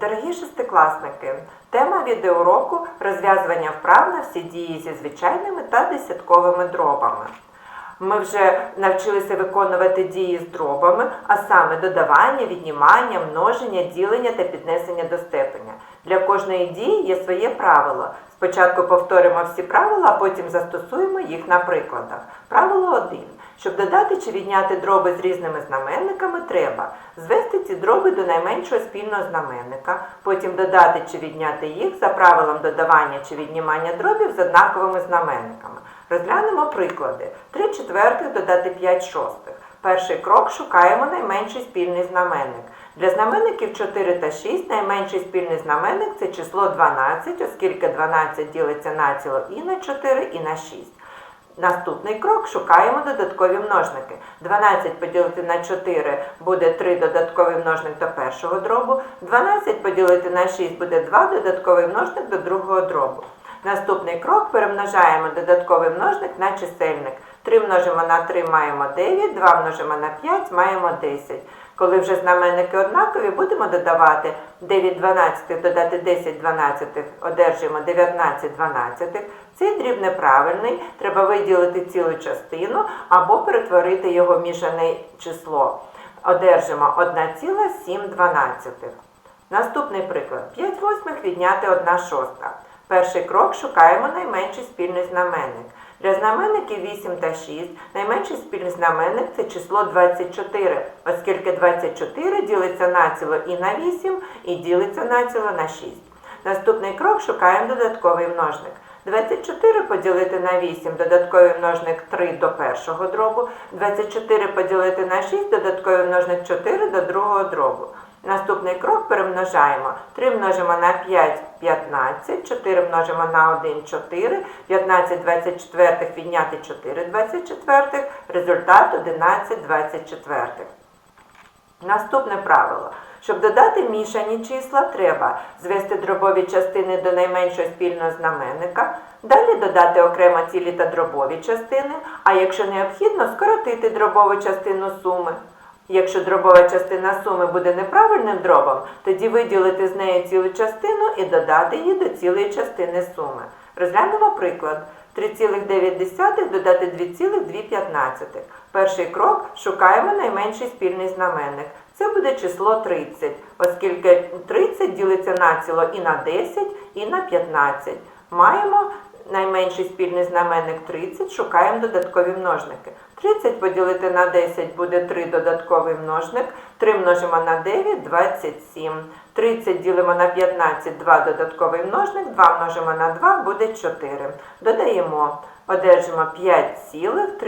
Дорогі шестикласники, тема відеоуроку розв'язування вправ на всі дії зі звичайними та десятковими дробами. Ми вже навчилися виконувати дії з дробами, а саме додавання, віднімання, множення, ділення та піднесення до степеня. Для кожної дії є своє правило. Спочатку повторимо всі правила, а потім застосуємо їх на прикладах. Правило 1. Щоб додати чи відняти дроби з різними знаменниками, треба звести ці дроби до найменшого спільного знаменника, потім додати чи відняти їх за правилом додавання чи віднімання дробів з однаковими знаменниками. Розглянемо приклади. 3 четвертих додати 5 шостих. Перший крок шукаємо найменший спільний знаменник. Для знаменників 4 та 6 найменший спільний знаменник це число 12, оскільки 12 ділиться націло і на 4, і на 6. Наступний крок шукаємо додаткові множники. 12 поділити на 4 буде 3 додатковий множник до першого дробу. 12 поділити на 6 буде 2 додатковий множник до другого дробу. Наступний крок перемножаємо додатковий множник на чисельник. 3 множимо на 3 маємо 9, 2 множимо на 5 маємо 10. Коли вже знаменники однакові, будемо додавати 9 12 додати 10 12, одержуємо 19 12. Цей дріб неправильний, треба виділити цілу частину або перетворити його мішане число. Одержимо 1,7 Наступний приклад. 5 восьмих відняти 1 шоста. Перший крок шукаємо найменший спільний знаменник. Для знаменників 8 та 6 найменший спільний знаменник це число 24, оскільки 24 ділиться націло і на 8, і ділиться націло на 6. Наступний крок шукаємо додатковий множник. 24 поділити на 8, додатковий множник 3 до першого дробу, 24 поділити на 6, додатковий множник 4 до другого дробу. Наступний крок перемножаємо. 3 множимо на 5 15, 4 множимо на 1 4, 15 24 відняти 4 24, результат 11 24. Наступне правило. Щоб додати мішані числа, треба звести дробові частини до найменшого спільного знаменника, далі додати окремо цілі та дробові частини, а якщо необхідно, скоротити дробову частину суми. Якщо дробова частина суми буде неправильним дробом, тоді виділити з неї цілу частину і додати її до цілої частини суми. Розглянемо приклад. 3,9 додати 2,215. Перший крок шукаємо найменший спільний знаменник. Це буде число 30, оскільки 30 ділиться націло і на 10, і на 15. Маємо найменший спільний знаменник 30, шукаємо додаткові множники. 30 поділити на 10 буде 3 додатковий множник, 3 множимо на 9 27. 30 ділимо на 15, 2 додатковий множник, 2 множимо на 2 буде 4. Додаємо, одержимо 5 цілих,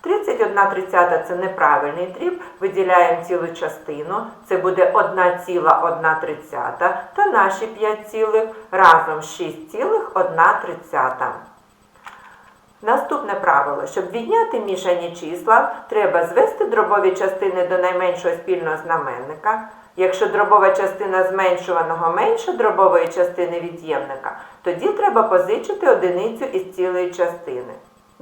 31 тридцята. це неправильний дріб, виділяємо цілу частину, це буде 1,1 тридцята, та наші 5 цілих разом 6,1 тридцята. Наступне правило. Щоб відняти мішані числа, треба звести дробові частини до найменшого спільного знаменника. Якщо дробова частина зменшуваного менша дробової частини від'ємника, тоді треба позичити одиницю із цілої частини.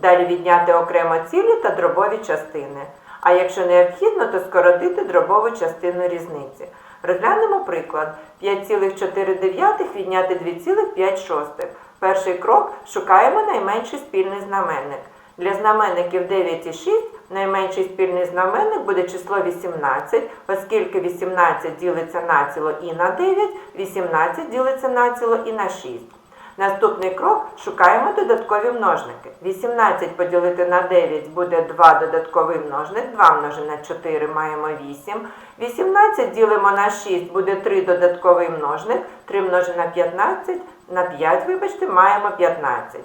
Далі відняти окремо цілі та дробові частини. А якщо необхідно, то скоротити дробову частину різниці. Розглянемо приклад. 5,4 відняти 2,5. Перший крок шукаємо найменший спільний знаменник. Для знаменників 9 і 6 найменший спільний знаменник буде число 18, оскільки 18 ділиться націло і на 9, 18 ділиться націло і на 6. Наступний крок шукаємо додаткові множники. 18 поділити на 9 буде 2 додатковий множник, 2 множимо на 4 маємо 8. 18 ділимо на 6 буде 3 додатковий множник, 3 множимо на 15, на 5, вибачте, маємо 15.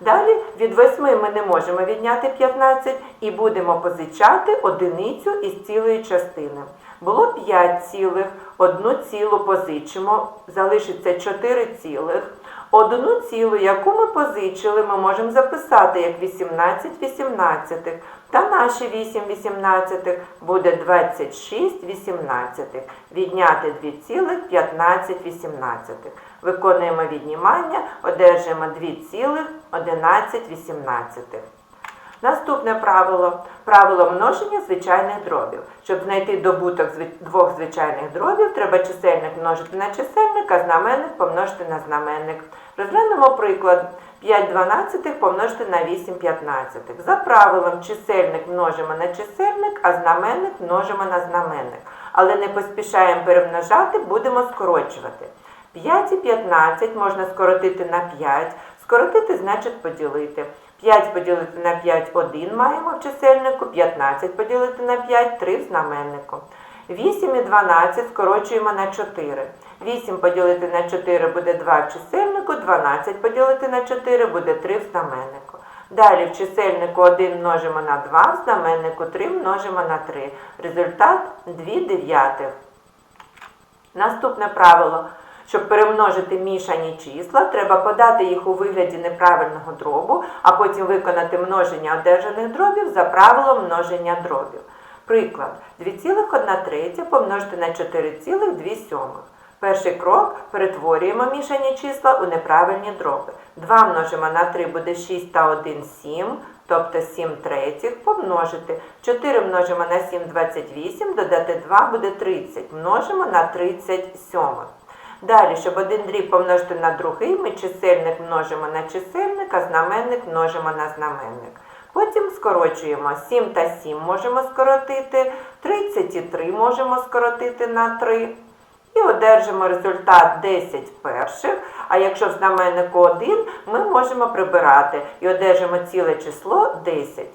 Далі від 8 ми не можемо відняти 15 і будемо позичати одиницю із цілої частини. Було 5 цілих, одну цілу позичимо, залишиться 4 цілих. Одну цілу, яку ми позичили, ми можемо записати як 18 18. Та наші 8 18 буде 26 18. Відняти 2 цілих 15 18. Виконуємо віднімання, одержуємо 2 цілих 11 18. Наступне правило правило множення звичайних дробів. Щоб знайти добуток двох звичайних дробів, треба чисельник множити на чисельник, а знаменник помножити на знаменник. Розглянемо приклад. 5 дванадцятих помножити на 8 п'ятнадцятих. За правилом чисельник множимо на чисельник, а знаменник множимо на знаменник. Але не поспішаємо перемножати, будемо скорочувати. 5 і 15 можна скоротити на 5. Скоротити значить поділити. 5 поділити на 5 – 1 маємо в чисельнику, 15 поділити на 5 – 3 в знаменнику. 8 і 12 скорочуємо на 4. 8 поділити на 4 буде 2 в чисельнику, 12 поділити на 4 буде 3 в знаменнику. Далі в чисельнику 1 множимо на 2, в знаменнику 3 множимо на 3. Результат 2 дев'ятих. Наступне правило. Щоб перемножити мішані числа, треба подати їх у вигляді неправильного дробу, а потім виконати множення одержаних дробів за правилом множення дробів. Приклад 2,1 помножити на 4,2 сьомих. Перший крок перетворюємо мішані числа у неправильні дроби. 2 множимо на 3 буде 6 та 1 – 7, тобто 7 третіх помножити. 4 множимо на 7 – 28, додати 2 буде 30. Множимо на 30 сьомих. Далі, щоб один дріб помножити на другий, ми чисельник множимо на чисельник, а знаменник множимо на знаменник. Потім скорочуємо 7 та 7 можемо скоротити, 33 можемо скоротити на 3. І одержимо результат 10 перших. А якщо в знаменнику 1, ми можемо прибирати і одержимо ціле число 10.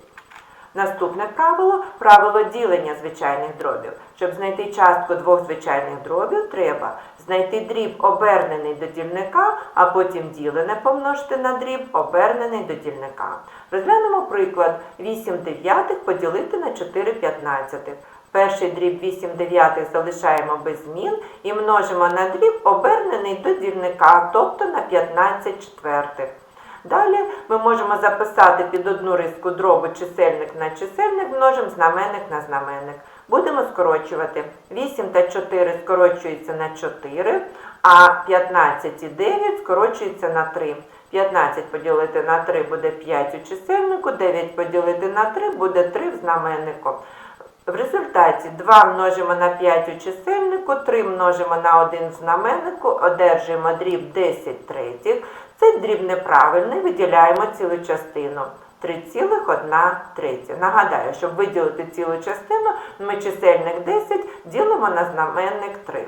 Наступне правило правило ділення звичайних дробів. Щоб знайти частку двох звичайних дробів, треба знайти дріб обернений до дільника, а потім ділене помножити на дріб обернений до дільника. Розглянемо приклад 8 дев'ятих поділити на 4 п'ятнадцятих. Перший дріб 8 дев'ятих залишаємо без змін і множимо на дріб обернений до дільника, тобто на 15 четвертих. Далі ми можемо записати під одну риску дробу чисельник на чисельник, множимо знаменник на знаменник. Будемо скорочувати. 8 та 4 скорочується на 4, а 15 і 9 скорочується на 3. 15 поділити на 3 буде 5 у чисельнику, 9 поділити на 3 буде 3 в знаменнику. В результаті 2 множимо на 5 у чисельнику, 3 множимо на 1 в знаменнику, одержуємо дріб 10 третіх. Цей дріб неправильний, виділяємо цілу частину. 3,1 третя. Нагадаю, щоб виділити цілу частину, ми чисельник 10 ділимо на знаменник 3.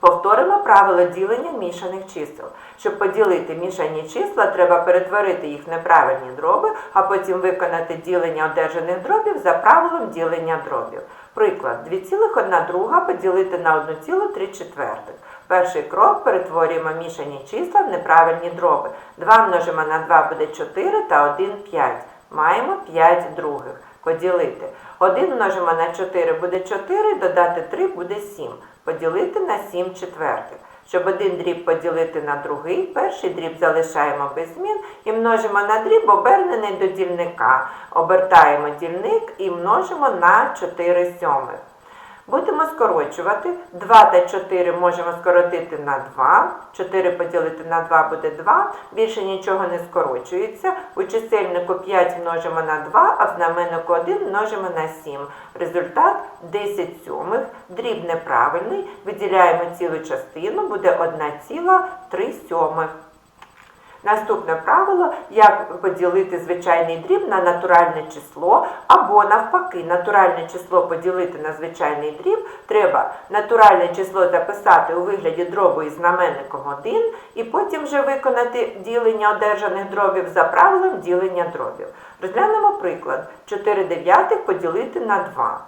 Повторимо правило ділення мішаних чисел. Щоб поділити мішані числа, треба перетворити їх в неправильні дроби, а потім виконати ділення одержаних дробів за правилом ділення дробів. Приклад 2,1 друга поділити на 1,3 четвертих. Перший крок перетворюємо мішані числа в неправильні дроби. 2 множимо на 2 буде 4 та 1 – 5. Маємо 5 других. Поділити. 1 множимо на 4 буде 4, додати 3 буде 7. Поділити на 7 четвертих. Щоб один дріб поділити на другий, перший дріб залишаємо без змін і множимо на дріб обернений до дільника. Обертаємо дільник і множимо на 4 сьомих. Будемо скорочувати. 2 та 4 можемо скоротити на 2. 4 поділити на 2 буде 2. Більше нічого не скорочується. У чисельнику 5 множимо на 2, а в знаменнику 1 множимо на 7. Результат 10 сьомих. Дріб неправильний. Виділяємо цілу частину, буде 1,3 сьомих. Наступне правило, як поділити звичайний дріб на натуральне число, або навпаки, натуральне число поділити на звичайний дріб, треба натуральне число записати у вигляді дробу із знаменником 1, і потім вже виконати ділення одержаних дробів за правилом ділення дробів. Розглянемо приклад. 4 дев'ятих поділити на 2.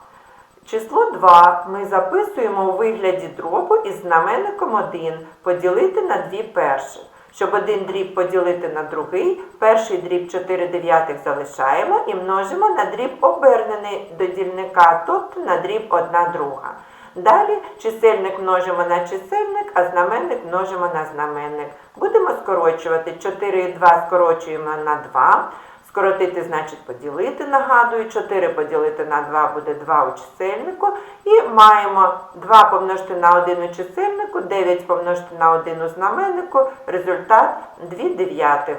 Число 2 ми записуємо у вигляді дробу із знаменником 1 поділити на 2 перших. Щоб один дріб поділити на другий, перший дріб 4 дев'ятих залишаємо і множимо на дріб обернений до дільника, тобто на дріб 1 друга. Далі чисельник множимо на чисельник, а знаменник множимо на знаменник. Будемо скорочувати 4 і 2 скорочуємо на 2. Скоротити значить поділити, нагадую, 4 поділити на 2 буде 2 у чисельнику. І маємо 2 помножити на 1 у чисельнику, 9 помножити на 1 у знаменнику, результат 2 дев'ятих.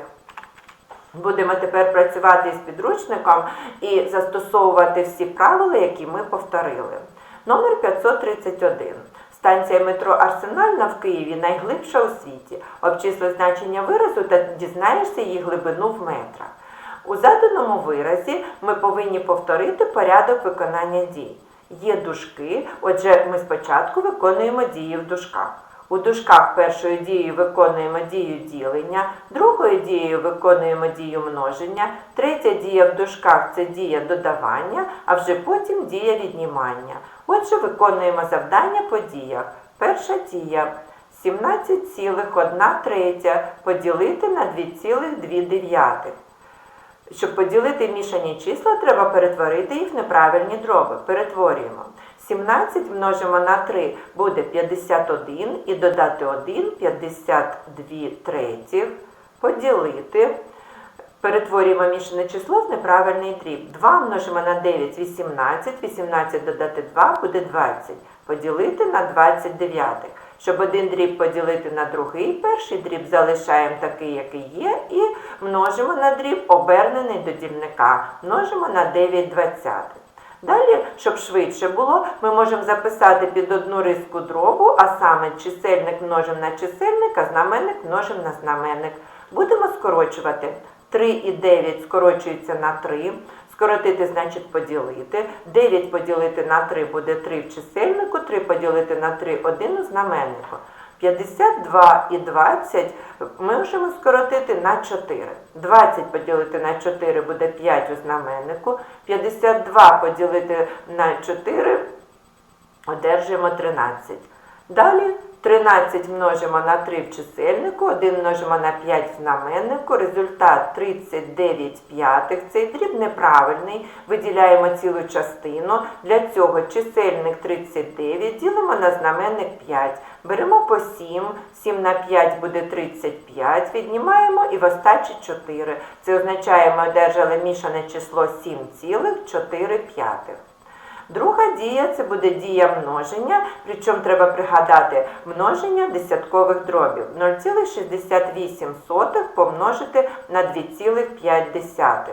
Будемо тепер працювати з підручником і застосовувати всі правила, які ми повторили. Номер 531. Станція метро Арсенальна в Києві найглибша у світі. Обчисли значення виразу та дізнаєшся її глибину в метрах. У заданому виразі ми повинні повторити порядок виконання дій. Є дужки, отже, ми спочатку виконуємо дії в дужках. У дужках першою дією виконуємо дію ділення, другою дією виконуємо дію множення, третя дія в дужках це дія додавання, а вже потім дія віднімання. Отже, виконуємо завдання по діях. Перша дія 17,1 третя поділити на 2,2. Щоб поділити мішані числа, треба перетворити їх в неправильні дроби. Перетворюємо. 17 множимо на 3 буде 51 і додати 1 52 третіх. Поділити. Перетворюємо мішане число в неправильний дріб. 2 множимо на 9 18, 18 додати 2 буде 20. Поділити на 29. Щоб один дріб поділити на другий, перший дріб залишаємо такий, який є, і множимо на дріб обернений до дільника. Множимо на 9 двадцятих. Далі, щоб швидше було, ми можемо записати під одну риску дробу, а саме чисельник множимо на чисельник, а знаменник множимо на знаменник. Будемо скорочувати. 3 і 9 скорочується на 3. Скоротити значить поділити. 9 поділити на 3 буде 3 в чисельнику, 3 поділити на 3 1 у знаменнику. 52 і 20 ми можемо скоротити на 4. 20 поділити на 4 буде 5 у знаменнику. 52 поділити на 4 одержуємо 13. Далі 13 множимо на 3 в чисельнику, 1 множимо на 5 в знаменнику, результат 39 п'ятих. Цей дріб неправильний, виділяємо цілу частину. Для цього чисельник 39 ділимо на знаменник 5. Беремо по 7, 7 на 5 буде 35, віднімаємо і в остачі 4. Це означає, ми одержали мішане число 7,4 п'ятих. Друга дія це буде дія множення, причому треба пригадати множення десяткових дробів. 0,68 помножити на 2,5.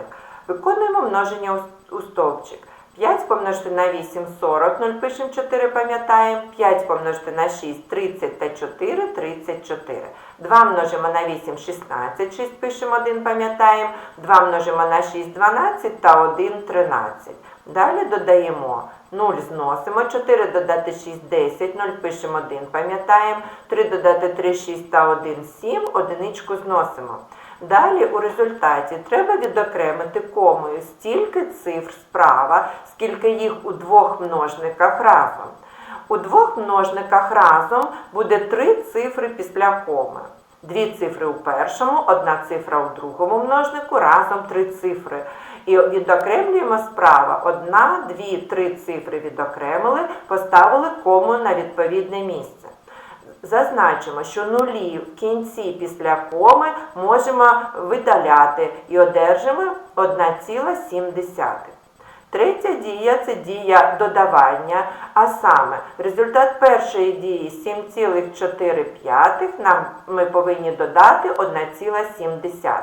Виконуємо множення у- стовпчик. 5 помножити на 8 40, 0 пишемо 4, пам'ятаємо. 5 помножити на 6 30 та 4 34. 2 множимо на 8 16, 6 пишемо 1, пам'ятаємо. 2 множимо на 6 12 та 1 13. Далі додаємо 0 зносимо, 4 додати 6 10, 0 пишемо 1, пам'ятаємо. 3 додати 3 6 та 1 7, одиничку зносимо. Далі у результаті треба відокремити комою стільки цифр справа, скільки їх у двох множниках разом. У двох множниках разом буде три цифри після коми. Дві цифри у першому, одна цифра у другому множнику, разом три цифри. І відокремлюємо справа. Одна, дві, три цифри відокремили, поставили кому на відповідне місце. Зазначимо, що нулі в кінці після коми можемо видаляти і одержимо 1,7. Третя дія це дія додавання, а саме результат першої дії 7,4 нам ми повинні додати 1,7.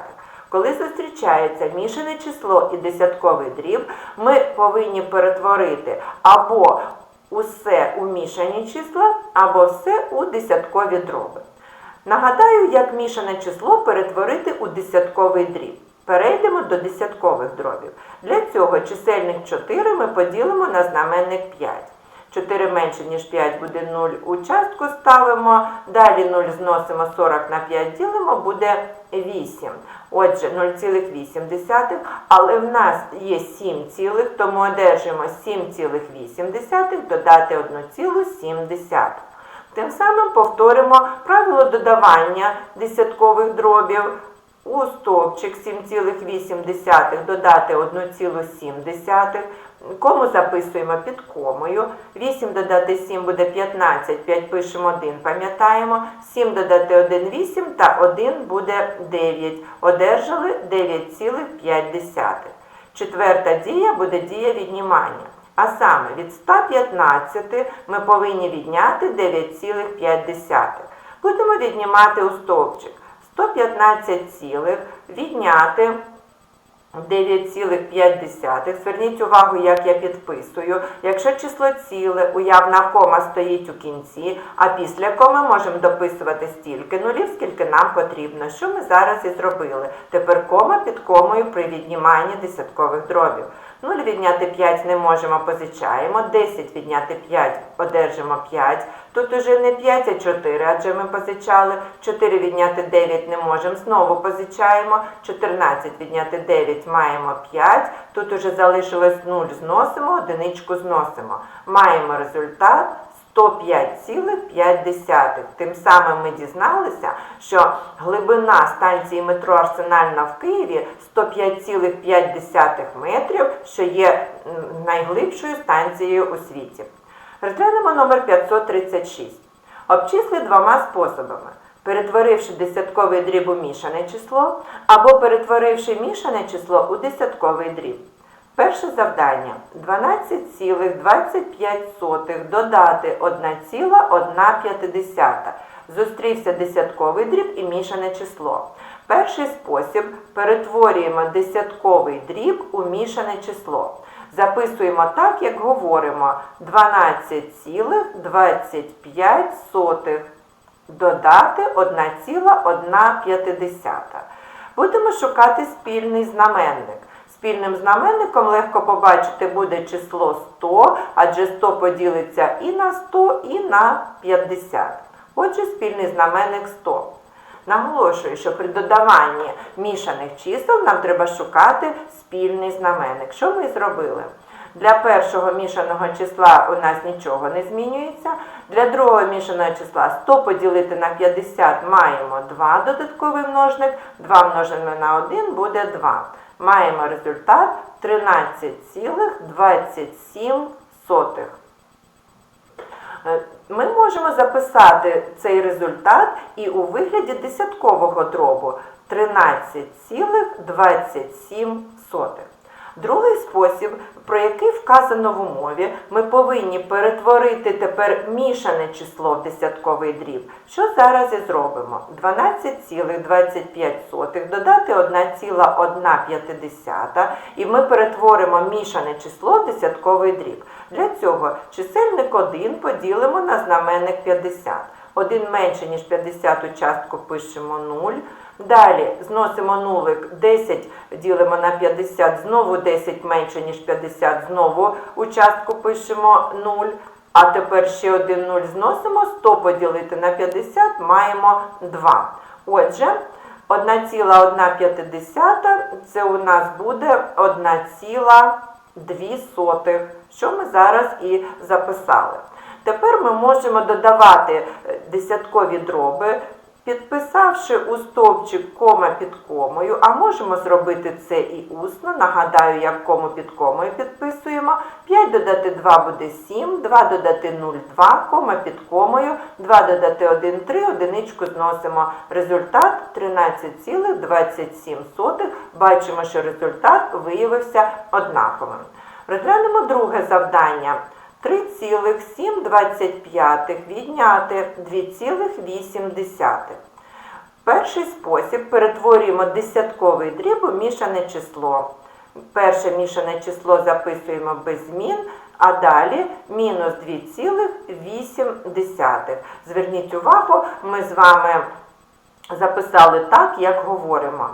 Коли зустрічається мішане число і десятковий дріб, ми повинні перетворити або усе у мішані числа, або все у десяткові дроби. Нагадаю, як мішане число перетворити у десятковий дріб. Перейдемо до десяткових дробів. Для цього чисельник 4 ми поділимо на знаменник 5. 4 менше, ніж 5 буде 0 у частку ставимо. Далі 0 зносимо 40 на 5 ділимо, буде 8. Отже, 0,8, але в нас є 7, цілих, тому одержимо 7,8 додати 1,7. Тим самим повторимо правило додавання десяткових дробів. У стовпчик 7,8 додати 1,7. Кому записуємо під комою. 8 додати 7 буде 15, 5 пишемо 1, пам'ятаємо. 7 додати 1 8 та 1 буде 9. Одержали 9,5. Четверта дія буде дія віднімання. А саме від 115 ми повинні відняти 9,5. Будемо віднімати у стовпчик. 115 цілих відняти 9,5. Зверніть увагу, як я підписую. Якщо число ціле, уявна кома стоїть у кінці, а після коми можемо дописувати стільки нулів, скільки нам потрібно. Що ми зараз і зробили. Тепер кома під комою при відніманні десяткових дробів. 0 відняти 5 не можемо, позичаємо. 10 відняти 5 одержимо 5. Тут уже не 5, а 4, адже ми позичали. 4 відняти 9 не можемо, знову позичаємо. 14 відняти 9 маємо 5. Тут уже залишилось 0, зносимо, одиничку зносимо. Маємо результат 105,5. Тим самим ми дізналися, що глибина станції метро Арсенальна в Києві 105,5 метрів, що є найглибшою станцією у світі. Розглянемо номер 536. Обчисли двома способами. Перетворивши десятковий дріб у мішане число або перетворивши мішане число у десятковий дріб. Перше завдання 12,25 додати 1,1. Зустрівся десятковий дріб і мішане число. Перший спосіб перетворюємо десятковий дріб у мішане число. Записуємо так, як говоримо 12,25 додати 1,1. Будемо шукати спільний знаменник. Спільним знаменником легко побачити буде число 100, адже 100 поділиться і на 100, і на 50. Отже, спільний знаменник 100. Наголошую, що при додаванні мішаних чисел нам треба шукати спільний знаменник. Що ми зробили? Для першого мішаного числа у нас нічого не змінюється. Для другого мішаного числа 100 поділити на 50 маємо 2 додатковий множник, 2 множимо на 1 буде 2. Маємо результат 13,27. Е, Ми можемо записати цей результат і у вигляді десяткового дробу 13,27. Другий спосіб, про який вказано в умові, ми повинні перетворити тепер мішане число в десятковий дріб. Що зараз і зробимо? 12,25 додати 1,1 і ми перетворимо мішане число в десятковий дріб. Для цього чисельник 1 поділимо на знаменник 50. 1 менше, ніж 50 у частку пишемо 0. Далі зносимо нулик, 10 ділимо на 50, знову 10 менше, ніж 50, знову у частку пишемо 0. А тепер ще один 0 зносимо, 100 поділити на 50 маємо 2. Отже, 1,1 це у нас буде 1,2, що ми зараз і записали. Тепер ми можемо додавати е, десяткові дроби, підписавши у стовпчик кома під комою, а можемо зробити це і усно. Нагадаю, як кому під комою підписуємо. 5 додати 2 буде 7, 2 додати 0, 2, кома під комою, 2 додати 1, 3, одиничку зносимо. Результат 13,27. Бачимо, що результат виявився однаковим. Розглянемо друге завдання. 3,725 відняти 2,8. Перший спосіб перетворюємо десятковий дріб у мішане число. Перше мішане число записуємо без змін, а далі мінус 2,8. Зверніть увагу, ми з вами записали так, як говоримо.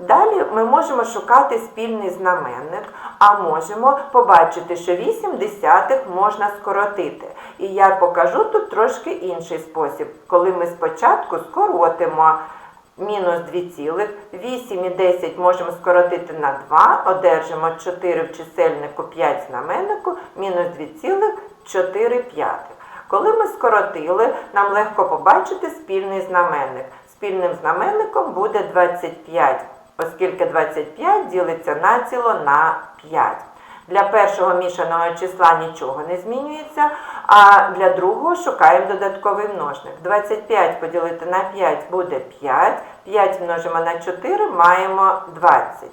Далі ми можемо шукати спільний знаменник, а можемо побачити, що 8 десятих можна скоротити. І я покажу тут трошки інший спосіб, коли ми спочатку скоротимо мінус 2 цілих, 8 і 10 можемо скоротити на 2, одержимо 4 в чисельнику, 5 в знаменнику, мінус 2 цілих 4 п'ятих. Коли ми скоротили, нам легко побачити спільний знаменник. Спільним знаменником буде 25 оскільки 25 ділиться націло на 5. Для першого мішаного числа нічого не змінюється, а для другого шукаємо додатковий множник. 25 поділити на 5 буде 5, 5 множимо на 4 маємо 20.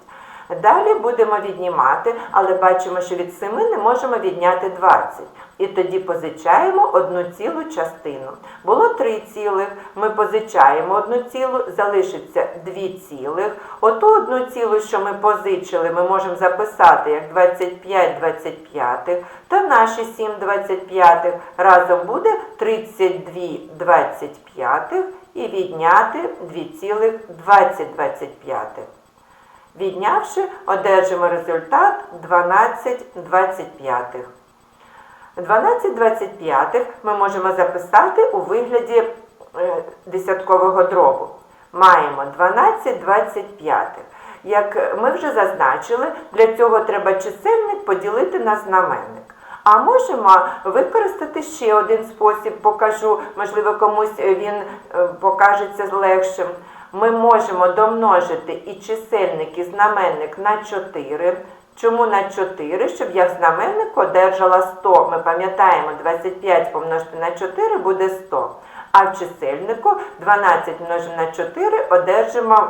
Далі будемо віднімати, але бачимо, що від 7 не можемо відняти 20. І тоді позичаємо одну цілу частину. Було 3 цілих, ми позичаємо одну цілу, залишиться 2 цілих. Оту одну цілу, що ми позичили, ми можемо записати як 25 25, та наші 7 25 разом буде 32 25 і відняти 2,20 25. Віднявши, одержимо результат 12 25. 12 25 ми можемо записати у вигляді е, десяткового дробу. Маємо 12 25. Як ми вже зазначили, для цього треба чисельник поділити на знаменник. А можемо використати ще один спосіб, покажу, можливо, комусь він е, покажеться легшим. Ми можемо домножити і чисельник, і знаменник на 4. Чому на 4? Щоб я в знаменнику одержала 100. Ми пам'ятаємо, 25 помножити на 4 буде 100. А в чисельнику 12 множимо на 4 одержимо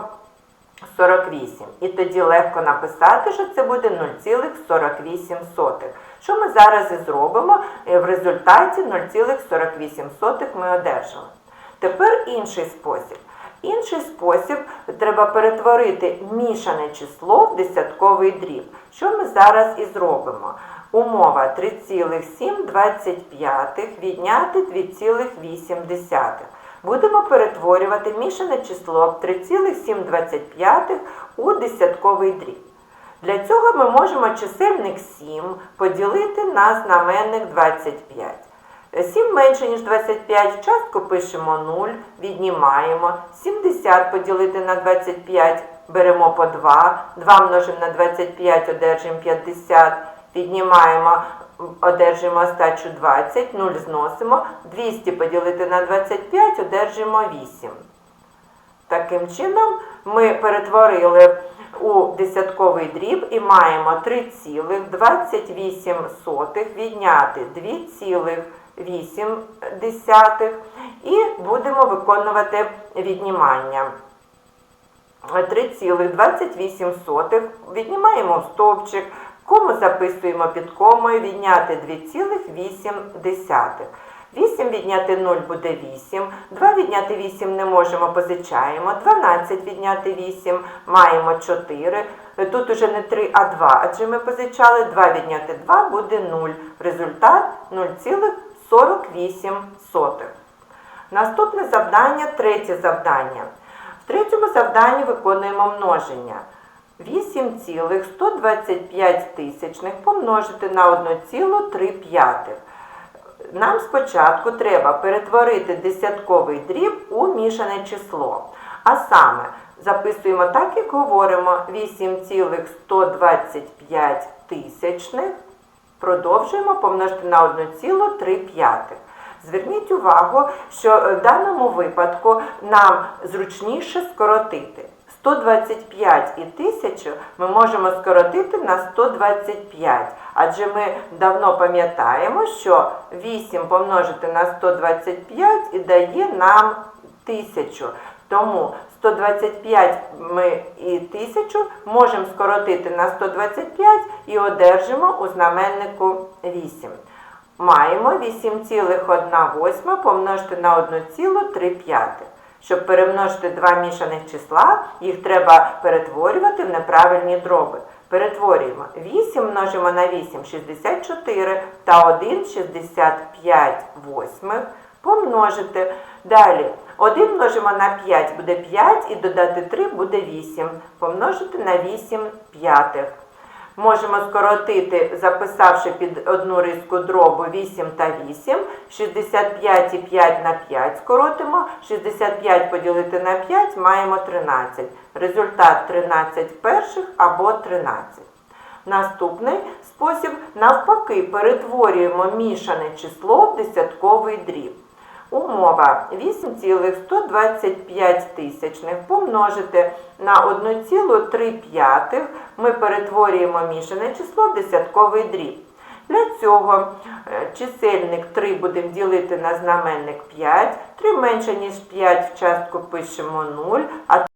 48. І тоді легко написати, що це буде 0,48. Що ми зараз і зробимо? В результаті 0,48 ми одержали. Тепер інший спосіб. Інший спосіб треба перетворити мішане число в десятковий дріб. Що ми зараз і зробимо? Умова 3,725 відняти 2,8. Будемо перетворювати мішане число 3,725 у десятковий дріб. Для цього ми можемо чисельник 7 поділити на знаменник 25. 7 менше, ніж 25, в частку пишемо 0, віднімаємо. 70 поділити на 25, беремо по 2. 2 множимо на 25, одержимо 50, віднімаємо, одержимо остачу 20, 0 зносимо. 200 поділити на 25, одержимо 8. Таким чином, ми перетворили у десятковий дріб і маємо 3,28 відняти 2,8 і будемо виконувати віднімання. 3,28 віднімаємо стовпчик, кому записуємо під комою, відняти 2,8. 8 відняти 0 буде 8, 2 відняти 8 не можемо, позичаємо, 12 відняти 8, маємо 4. Тут уже не 3, а 2, адже ми позичали, 2 відняти 2 буде 0. Результат 0,48. Наступне завдання, третє завдання. В третьому завданні виконуємо множення. 8,125 тисячних помножити на 1,3. Нам спочатку треба перетворити десятковий дріб у мішане число. А саме, записуємо так, як говоримо, 8,125 тисячних. Продовжуємо помножити на 1,3. Зверніть увагу, що в даному випадку нам зручніше скоротити. 125 і 1000 ми можемо скоротити на 125, адже ми давно пам'ятаємо, що 8 помножити на 125 і дає нам 1000. Тому 125 ми і 1000 можемо скоротити на 125 і одержимо у знаменнику 8. Маємо 8,1 помножити на 1,3. Щоб перемножити два мішаних числа, їх треба перетворювати в неправильні дроби. Перетворюємо 8 множимо на 8 64 та 1 65 восьмих. Помножити. Далі 1 множимо на 5 буде 5 і додати 3 буде 8. Помножити на 8 п'ятих. Можемо скоротити, записавши під одну риску дробу 8 та 8, 65 і 5 на 5 скоротимо, 65 поділити на 5 маємо 13. Результат 13 перших або 13. Наступний спосіб навпаки перетворюємо мішане число в десятковий дріб. Умова 8,125 тисячних помножити на 1,3 ми перетворюємо мішане число в десятковий дріб. Для цього е, чисельник 3 будемо ділити на знаменник 5. 3 менше, ніж 5 в частку пишемо 0, а